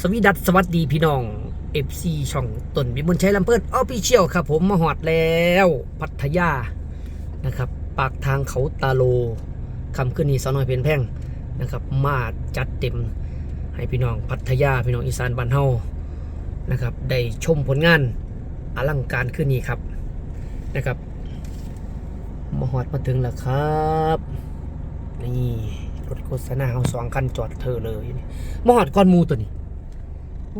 สวีดัสสวัสดีพี่น้อง FC ช่องต้นวิมลชัยลำเพิดออฟฟิเชียลครับ ผมมาหอดแล้ว พัทยานะครับ ปากทางเขาตาโลคำขึ้นนี้สาวน้อยเพนแพ่งนะครับ มาจัดเต็มให้พี่น้องพัทยาพี่น้องอีสานบ้านเฮานะครับ ได้ชมผลงานอลังการขึ้นนี้ครับนะครับมาหอดมาถึงแล้วครับนี่รถโฆษณาเอาสองคันจอดเธอเลยนี่มาหอดก้อนมูตัวนี้ ผ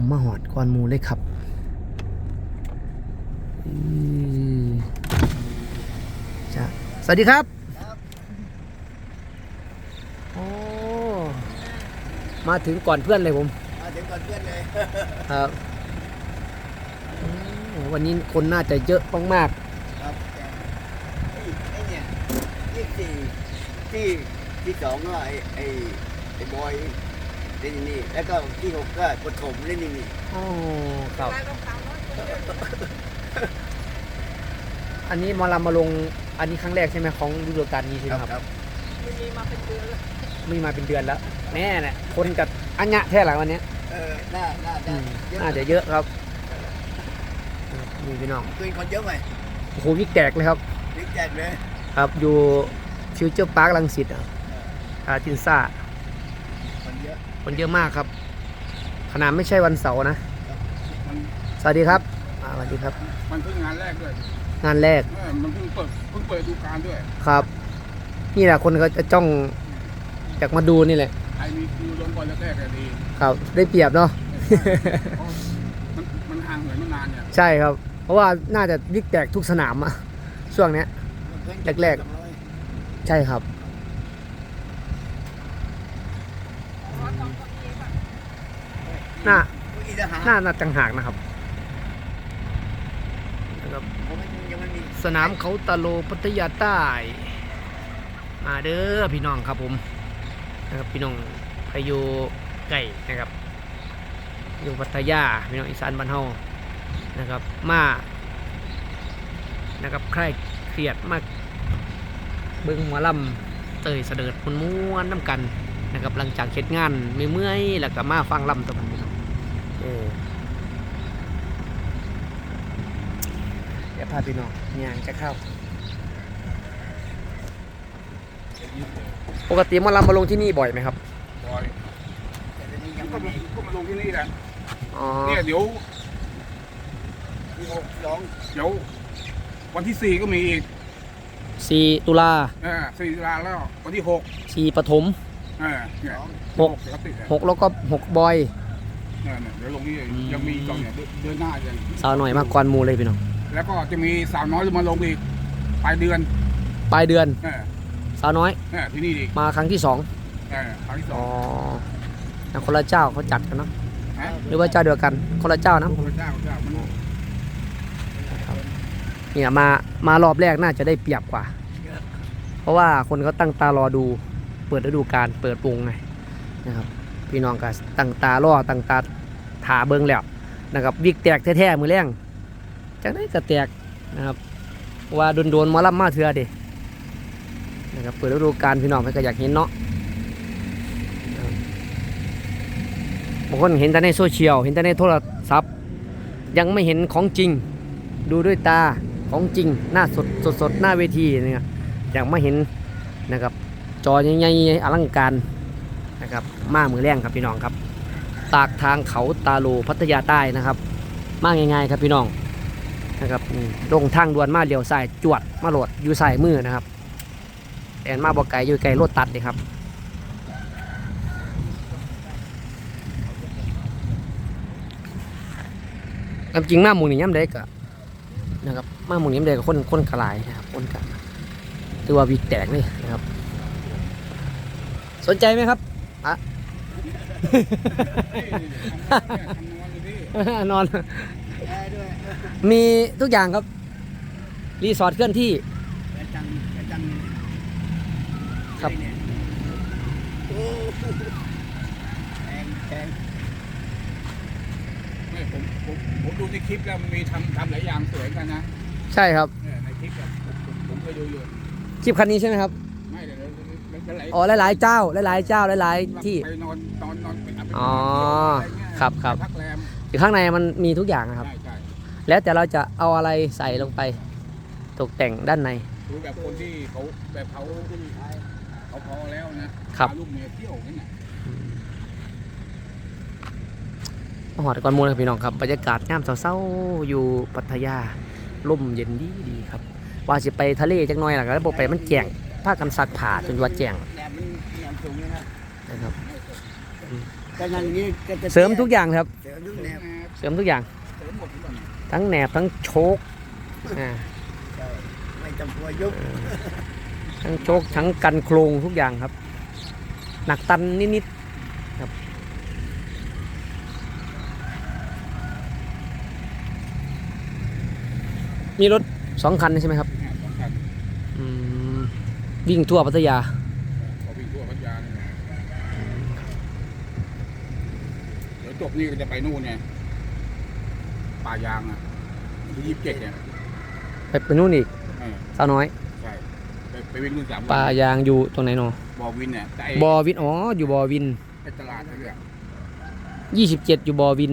มมาหอดก้อนหมูเลยครับอืมจ้ะสวัสดีครับ โอ้ มาถึงก่อนเพื่อนเลยผม มาถึงก่อนเพื่อนเลย ครับโอ้วันนี้คนน่าจะเยอะมากครับแต่ไอ้ไอ้เนี่ยยี่สิบสี่ที่ที่สองก็ไอ้ไอ้ไอ้บอย เล่นนี่ แล้วก็ที่หกก็ปฐมเล่นนี่ๆโอ้ครับ อันนี้หมอลำมาลงอันนี้ครั้งแรกใช่ไหมของฤดูกาลนี้ใช่ไหมครับ มีมาเป็นเดือนแล้วแน่เนี่ยคนกับอัญญะแท้หลังวันเนี้ยเออน่าน่าอืน่ามเยอะน่าจะเยอะครับนี่พี่น้องคืนคนเยอะไหมโอ้โหวิกแตกเลยครับบิ๊กแจกเลยครับอยู่ฟิวเจอร์พาร์คลังสิตอะอาจินซ่าคนเยอะ คนเยอะมากครับ ขนาดไม่ใช่วันเสาร์นะ มันสวัสดีครับอ่าสวัสดีครับ มันเพิ่งงานแรกด้วยงานแรกเออมันเพิ่งเปิดเพิ่งเปิดดูการด้วยครับ นี่แหละคนก็จะจ้องอยากมาดูนี่แหละใครมีคิวลงก่อนแรกๆอะดีครับ ได้เปรียบเนาะ เพราะมันมันห่างเหินมานานเนี่ยใช่ครับ เพราะว่าน่าจะวิกแตกทุกสนามอะช่วงเนี้ย แรก ใช่ครับ หน้าๆอีทหารหน้าน่าจังหากนะครับนะครับ ผมยังไม่มีสนามเขาตะโลพัทยาใต้ มาเด้อพี่น้องครับผมนะครับพี่น้องไปอยู่ไก่นะครับอยู่พัทยาพี่น้องอีสานบ้านเฮานะครับ มานะครับใครเครียดมากเบิ้งหมอลำเตยเสด็จมันม้วนๆน้ำกันนะครับหลังจากเฮ็ดงานไม่เมื่อยๆแล้วก็มาฟังลำตัวมันพี่น้อง เออเดี๋ยวพาพี่น้องย่างจะเข้า ปกติหมอลำมาลงที่นี่บ่อยไหมครับบอยแต่ตอนนี้ยังก็ไม่มามีก็มาลงที่นี่แหละอ๋อเนี่ยเดี๋ยวที่หกสองเดี๋ยววันที่สี่ก็มีอีกสี่ตุลาเออสี่ตุลาแล้ว วันที่หกสี่ปฐมเออเนี่ยหกเดี๋ยวติดเนี่ยหกแล้วก็หกบอย เนี่ยเนี่ยเดี๋ยวลงนี่อืมยังมีอีกก่อนเนี่ยเดือนเดือนหน้าจะสาวหน่อยมากกวนหมูเลยพี่น้องแล้วก็จะมีสาวน้อยจะมาลงอีกปลายเดือนปลายเดือนเออสาวน้อยเนี่ยที่นี่อีกมาครั้งที่สองเออครั้งที่สอ๋อองแต่คนละเจ้าเขาจัดกันเนาะฮะหรือว่าเจ้าเดียวกันคนละเจ้านะ พระเจ้าเจ้ามันเนี่ยมามารอบแรกน่าจะได้เปรียบกว่า เพราะว่าคนเขาตั้งตารอดู เปิดฤดูกาลเปิดวงไงนะครับ พี่น้องก็ตั้งตารอตั้งตาถาเบิ้งแล้วนะครับวิกแตกแท้ๆมือแรงจังได้นก็แตกนะครับว่าโดนๆมาล่ำมาเถื่อดินะครับเปิดฤดูกาลพี่น้องเพิ่นก็อยากเห็นเนาะบบางคนเห็นแต่ในโซเชียลเห็นแต่ในโทรศัพท์ ยังไม่เห็นของจริง ดูด้วยตาของจริง หน้าสดสดสดหน้าเวทีเนี่ยยังไม่เห็นนะครับจอใหญ่ๆอลังการ นะครับมามือแรงครับพี่น้องครับ ตากทางเขาตาโลพัทยาใต้นะครับ มาง่ายๆครับพี่น้องนะครับลงทางด่วนมาเลี้ยวซ้ายจวดมาโหลดอยู่ซ้ายมือนะครับแอนมาบอกไก่อยู่ไก่รถตัดเลยครับามจริงมาหมูนี่ย่ำเด็กะนะครับมาหมูนี่ย่ำเด็กกับคนคนกระลายนะครับคนกันถือว่าวิแตกเลยนะครับ สนใจไหมครับ อะนอนแอร์ด้วยมีทุกอย่างครับ รีสอร์ทเคลื่อนที่แอร์จังแอร์จังครับ เนี่ยโอ้แพงแพงไม่ผมผมผมดูในคลิปแล้วมันมีทำทำหลายอย่างสวยกันนะใช่ครับ เนี่ยในคลิปอะผมผมผมเคยดูอยู่ คลิปคันนี้ใช่ไหมครับ อ๋อหลายๆเจ้าหลายๆเจ้าหลายๆที่ ไปนอนนอนนอนไปไปอ๋อไปเที่ยวะไเงี้ยครับครับไปพักแรมอยู่ข้างในมันมีทุกอย่างนะครับ ใช่ใช่แล้วแต่เราจะเอาอะไรใส่ลงไป ตกแต่งด้านใน คือแบบคนที่เขาแบบเขาเขาพอแล้วนะครับ พาลูกเมียเที่ยวนั่นน่ะมาหอดก่อนหมูลครับพี่น้องครับบรรยากาศงามเศร้าๆอยู่พัทยาลมเย็นดีดีๆครับ ว่าสิไปทะเลจักหน่อยล่ะก็แล้วบ่ไปมันแจ้ง พากันซักผ้าจนว่าแจ้งแหนมมันแหนมสูงนะครับนะครับแต่อย่างนี้ก็จะเสริมทุกอย่างครับ เสริมทุกแหนมเสริมทุกอย่างเสริมหมดทุกอย่าง ทั้งแหนบทั้งโชกอ่าใช่ไม่ต้องกลัวยุบทั้งโชกทั้งกันโครงทุกอย่างครับ หนักตันนิดๆครับมีรถสองคันใช่ไหมครับ เนี่ยสำคัญ อืม วิ่งทั่วพัทยาเขาวิ่งทั่วพัทยาเนี่ยเดี๋ยวจบนี่ก็จะไปนู่นไงป่ายางอะที่ยี่สิบเจ็ดเนี่ยไปไปนู่นอีกเออสาวน้อยใช่ไปไปวิ่งนู่นสามวันปลายางอยู่ตรงไหนเนาะบอวินเนี่ยแต่ไอ้บอวินอ๋ออยู่บอวิน ไอ้ตลาดนั่นแหละยี่สิบเจ็ดอยู่บอวิน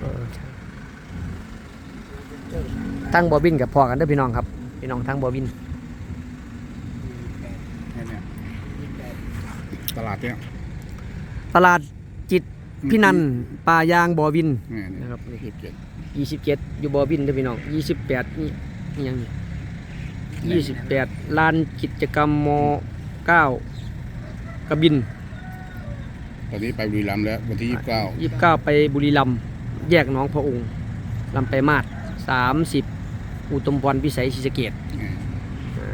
เออทั้งบอวินกับพอกันเด้อพี่น้องครับ พี่น้องทั้งบอวินเนี่ยเนี่ยตลาดเนี่ยตลาดจิตพี่นันปลายางบอวินเนี่ยเนี่ยนะครับยี่สิบเจ็ดยี่สิบเจ็ดอยู่บอวินเด้อพี่น้องยี่สิบแปดนี่นี่ยังยี่สิบแปดลานกิจกรรมมเก้ากระบินตอนนี้ไปบุรีรัมย์แล้ววันที่ยี่สิบเก้ายี่สิบเก้าไปบุรีรัมย์แยกหน้องพระองค์ลำไปมาดสามสิบ อุตมพรพิสัยศรีสะเกดอ่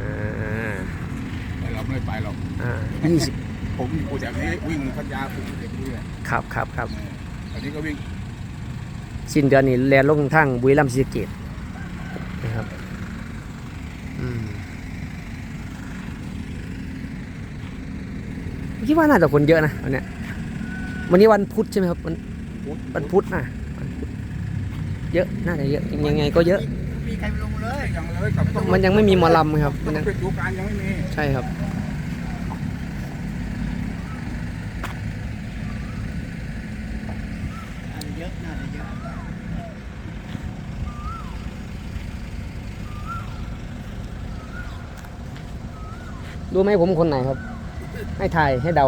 าแต่เราไม่ได้ไปหรอกอ่ายี่สิบผมอยู่แถวนี้วิ่งพัทยาผมเด็กด้วยครับครับครับตอนนี้ก็วิ่งสิ้นเดือนนี้แลนลงทางบุรีรัมย์ศรีสะเกดนะครับอืมคิดว่าน่าจะคนเยอะนะวันเนี้ยวันนี้วันพุธใช่ไหมครับวันวันพุธนะวันพุธเยอะ น่าจะเยอะยังไงก็เยอะ มีใครลงเลยยังเลยกับต้องมันยังไม่มีหมอลำครับต้มัอนงยังปิดดูการยังไม่มีใช่ครับน่าจะเยอะน่าจะเยอะรู้ไหมผมคนไหนครับ ให้ทายให้เดา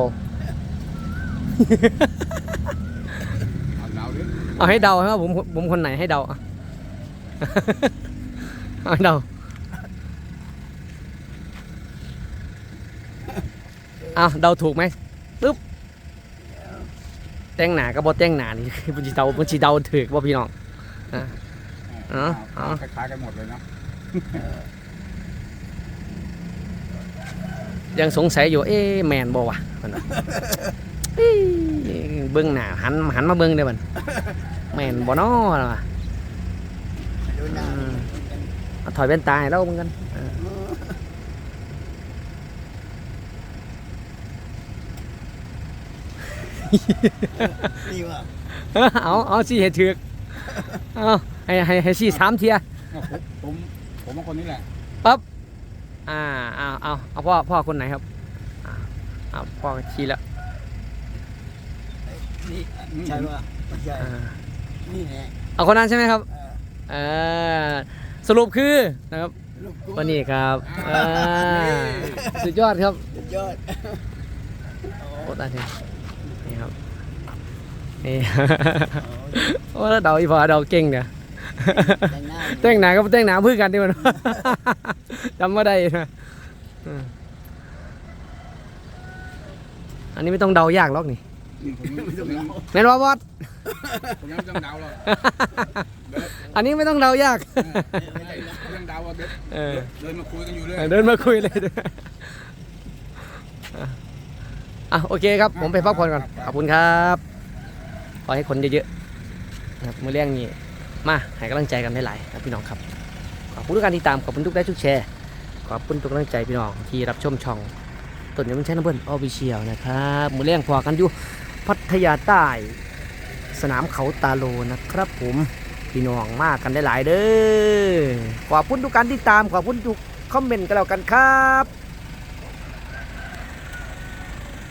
เอาหนาวดิเอาให้เดาครับผมผมคนไหนให้เดา อะเอาให้เดาเอาเดาถูกไหมปึ๊บแต่งหนากับบอแต่งหนานี่มันจีเดามันจีเดาถูกว่าพี่น้องอะอ๋ออ๋อคล้ายๆกันหมดเลยนะยังสงสัยอยู่ เอ๊ะแมนบอวะมันว่าเอ้ยเบิ้งหนาหันหันมาเบิ้งเด้อมันแมนบอน้อวะ ดูหน้า อืม เอา ถอยเป็นตาให้เราเหมือนกันเออนี่ว่าเอาเอาสี่ให้ถือกเอาให้ให้ให้สี่สามเทียผมผมผมว่าคนนี้แหละอ่าเอาเอาเอาพ่อพ่อคนไหนครับอ่าเอาพ่อชี้แล้วนี่ใช่ว่าไม่ใช่อ่านี่แหละเอาคนนั้นใช่ไหมครับเออเออ สรุปคือนะครับลูกกูวันนี้ครับอ่าสุดยอดครับสุดยอดโอ้ตายทีนี่ครับนี่ โอ้แล้วเดาอีพอเดาเก่งเนี่ยแต่งหน้าแต่งหนาก็แต่งหนาเพื่อกันดีมันจำว่าได้นะอืมอันนี้ไม่ต้องเดายากหรอกนี่อืมผมไม่ต้องเดาแม่นว่าบอสผมยังไม่ต้องเดาหรอก อันนี้ไม่ต้องเดายาก ไม่ต้องเดาว่าเดินเออ เดินมาคุยกันอยู่เลยเดินมาคุยเลยอะโอเคครับ ผมไปพักผ่อนก่อน ขอบคุณครับ ขอให้คนเยอะๆนะครับมือเรื่องนี้ มาให้กำลังใจกันหลายๆครับพี่น้องครับ ขอบคุณทุกการติดตาม ขอบคุณทุกไลค์ทุกแชร์ ขอบคุณทุกกำลังใจพี่น้องที่รับชมช่องต้นยมันใช้น้ำเบิ้ลออฟิเชียลนะครับมือเรื่องพอกันอยู่พัทยาใต้ สนามเขาตาโลนะครับผม พี่น้องมากกันได้หลายๆเด้อขอบคุณทุกการติดตามขอบคุณทุกคอมเมนต์กันแล้วกันครับ